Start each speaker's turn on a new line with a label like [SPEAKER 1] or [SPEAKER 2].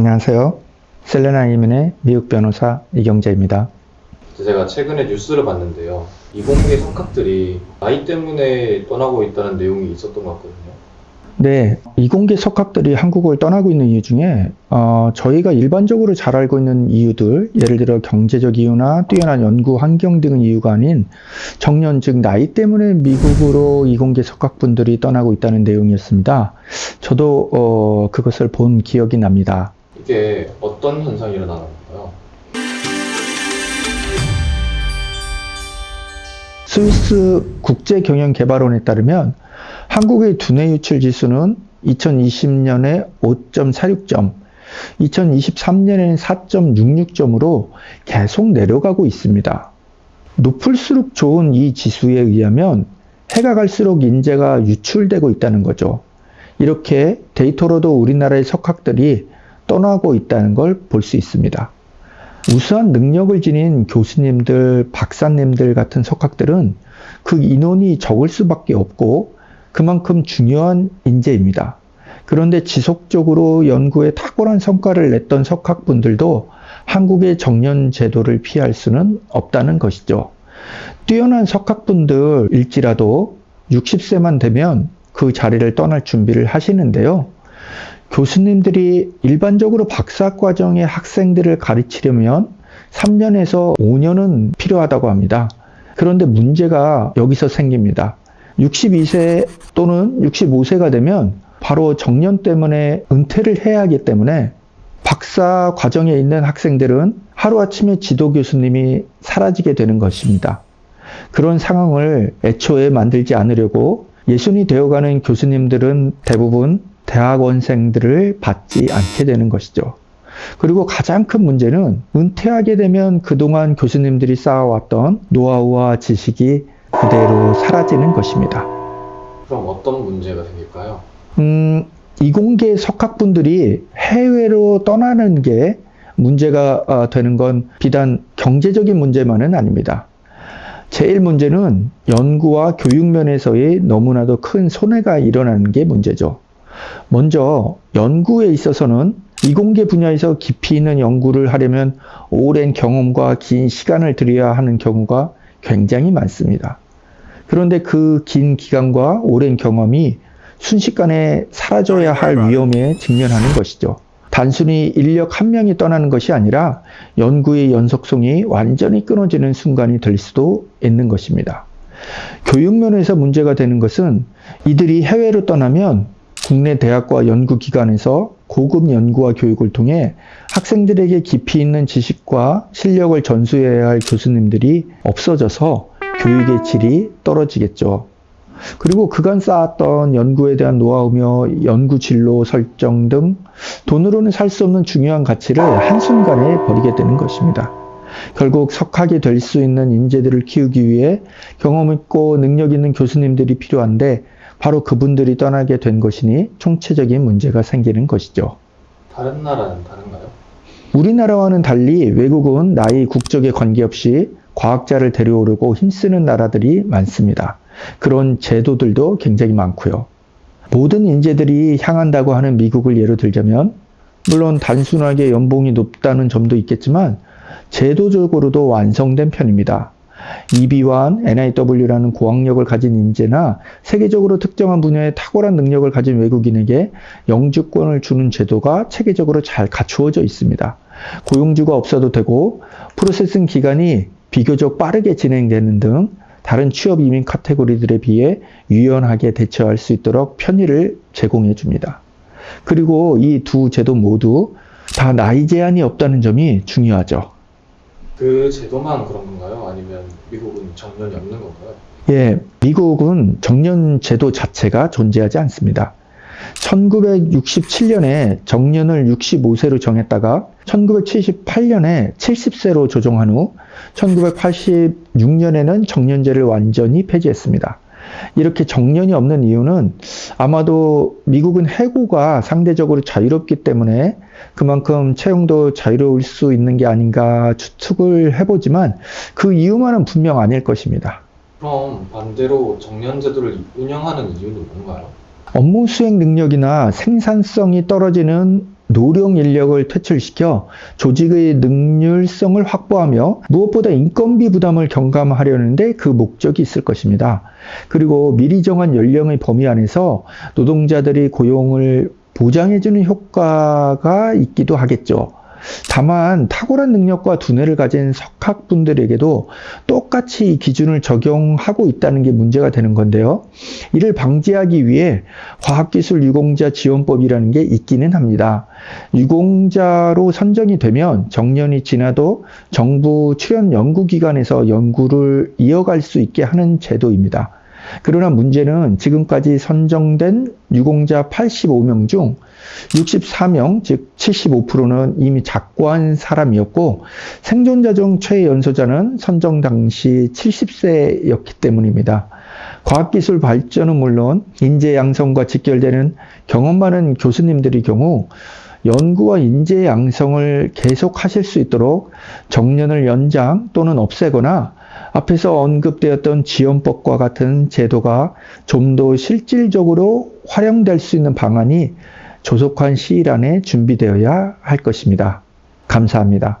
[SPEAKER 1] 안녕하세요. 셀레나 이민의 미국 변호사 이경재입니다.
[SPEAKER 2] 제가 최근에 뉴스를 봤는데요. 이공계 석학들이 나이 때문에 떠나고 있다는 내용이 있었던 것 같거든요.
[SPEAKER 1] 네, 이공계 석학들이 한국을 떠나고 있는 이유 중에 어, 저희가 일반적으로 잘 알고 있는 이유들, 예를 들어 경제적 이유나 뛰어난 연구 환경 등의 이유가 아닌 정년 즉 나이 때문에 미국으로 이공계 석학분들이 떠나고 있다는 내용이었습니다. 저도 어, 그것을 본 기억이 납니다.
[SPEAKER 2] 이게 어떤 현상이 일어나는 건가요?
[SPEAKER 1] 스위스 국제경영개발원에 따르면 한국의 두뇌 유출 지수는 2020년에 5.46점, 2023년에는 4.66점으로 계속 내려가고 있습니다. 높을수록 좋은 이 지수에 의하면 해가 갈수록 인재가 유출되고 있다는 거죠. 이렇게 데이터로도 우리나라의 석학들이 떠나고 있다는 걸 볼 수 있습니다. 우수한 능력을 지닌 교수님들, 박사님들 같은 석학들은 그 인원이 적을 수밖에 없고 그만큼 중요한 인재입니다. 그런데 지속적으로 연구에 탁월한 성과를 냈던 석학분들도 한국의 정년 제도를 피할 수는 없다는 것이죠. 뛰어난 석학분들일지라도 60세만 되면 그 자리를 떠날 준비를 하시는데요. 교수님들이 일반적으로 박사 과정의 학생들을 가르치려면 3년에서 5년은 필요하다고 합니다. 그런데 문제가 여기서 생깁니다. 62세 또는 65세가 되면 바로 정년 때문에 은퇴를 해야 하기 때문에 박사 과정에 있는 학생들은 하루아침에 지도 교수님이 사라지게 되는 것입니다. 그런 상황을 애초에 만들지 않으려고 예순이 되어가는 교수님들은 대부분 대학원생들을 받지 않게 되는 것이죠. 그리고 가장 큰 문제는 은퇴하게 되면 그동안 교수님들이 쌓아왔던 노하우와 지식이 그대로 사라지는 것입니다.
[SPEAKER 2] 그럼 어떤 문제가 생길까요?
[SPEAKER 1] 음, 이공계 석학분들이 해외로 떠나는 게 문제가 어, 되는 건 비단 경제적인 문제만은 아닙니다. 제일 문제는 연구와 교육 면에서의 너무나도 큰 손해가 일어나는 게 문제죠. 먼저 연구에 있어서는 이공계 분야에서 깊이 있는 연구를 하려면 오랜 경험과 긴 시간을 들여야 하는 경우가 굉장히 많습니다. 그런데 그 긴 기간과 오랜 경험이 순식간에 사라져야 할 위험에 직면하는 것이죠. 단순히 인력 한 명이 떠나는 것이 아니라 연구의 연속성이 완전히 끊어지는 순간이 될 수도 있는 것입니다. 교육 면에서 문제가 되는 것은 이들이 해외로 떠나면 국내 대학과 연구기관에서 고급 연구와 교육을 통해 학생들에게 깊이 있는 지식과 실력을 전수해야 할 교수님들이 없어져서 교육의 질이 떨어지겠죠. 그리고 그간 쌓았던 연구에 대한 노하우며 연구 진로 설정 등 돈으로는 살 수 없는 중요한 가치를 한순간에 버리게 되는 것입니다. 결국 석학이 될 수 있는 인재들을 키우기 위해 경험 있고 능력 있는 교수님들이 필요한데 바로 그분들이 떠나게 된 것이니 총체적인 문제가 생기는 것이죠.
[SPEAKER 2] 다른 나라는 다른가요?
[SPEAKER 1] 우리나라와는 달리 외국은 나이 국적에 관계없이 과학자를 데려오려고 힘쓰는 나라들이 많습니다. 그런 제도들도 굉장히 많고요. 모든 인재들이 향한다고 하는 미국을 예로 들자면 물론 단순하게 연봉이 높다는 점도 있겠지만 제도적으로도 완성된 편입니다. EB1, NIW라는 고학력을 가진 인재나 세계적으로 특정한 분야에 탁월한 능력을 가진 외국인에게 영주권을 주는 제도가 체계적으로 잘 갖추어져 있습니다. 고용주가 없어도 되고 프로세싱 기간이 비교적 빠르게 진행되는 등 다른 취업 이민 카테고리들에 비해 유연하게 대처할 수 있도록 편의를 제공해 줍니다. 그리고 이 두 제도 모두 다 나이 제한이 없다는 점이 중요하죠.
[SPEAKER 2] 그 제도만 그런 건가요? 아니면 미국은 정년이 없는 건가요?
[SPEAKER 1] 예, 미국은 정년 제도 자체가 존재하지 않습니다. 1967년에 정년을 65세로 정했다가 1978년에 70세로 조정한 후 1986년에는 정년제를 완전히 폐지했습니다. 이렇게 정년이 없는 이유는 아마도 미국은 해고가 상대적으로 자유롭기 때문에 그만큼 채용도 자유로울 수 있는 게 아닌가 추측을 해보지만 그 이유만은 분명 아닐 것입니다.
[SPEAKER 2] 그럼 반대로 정년 제도를 운영하는 이유는 뭔가요?
[SPEAKER 1] 업무 수행 능력이나 생산성이 떨어지는 노령 인력을 퇴출시켜 조직의 능률성을 확보하며 무엇보다 인건비 부담을 경감하려는데 그 목적이 있을 것입니다. 그리고 미리 정한 연령의 범위 안에서 노동자들이 고용을 보장해주는 효과가 있기도 하겠죠. 다만 탁월한 능력과 두뇌를 가진 석학분들에게도 똑같이 이 기준을 적용하고 있다는 게 문제가 되는 건데요. 이를 방지하기 위해 과학기술 유공자 지원법이라는 게 있기는 합니다. 유공자로 선정이 되면 정년이 지나도 정부 출연 연구기관에서 연구를 이어갈 수 있게 하는 제도입니다. 그러나 문제는 지금까지 선정된 유공자 85명 중 64명, 즉 75%는 이미 작고한 사람이었고 생존자 중 최연소자는 선정 당시 70세였기 때문입니다. 과학기술 발전은 물론 인재 양성과 직결되는 경험 많은 교수님들의 경우 연구와 인재 양성을 계속하실 수 있도록 정년을 연장 또는 없애거나 앞에서 언급되었던 지원법과 같은 제도가 좀 더 실질적으로 활용될 수 있는 방안이 조속한 시일 안에 준비되어야 할 것입니다. 감사합니다.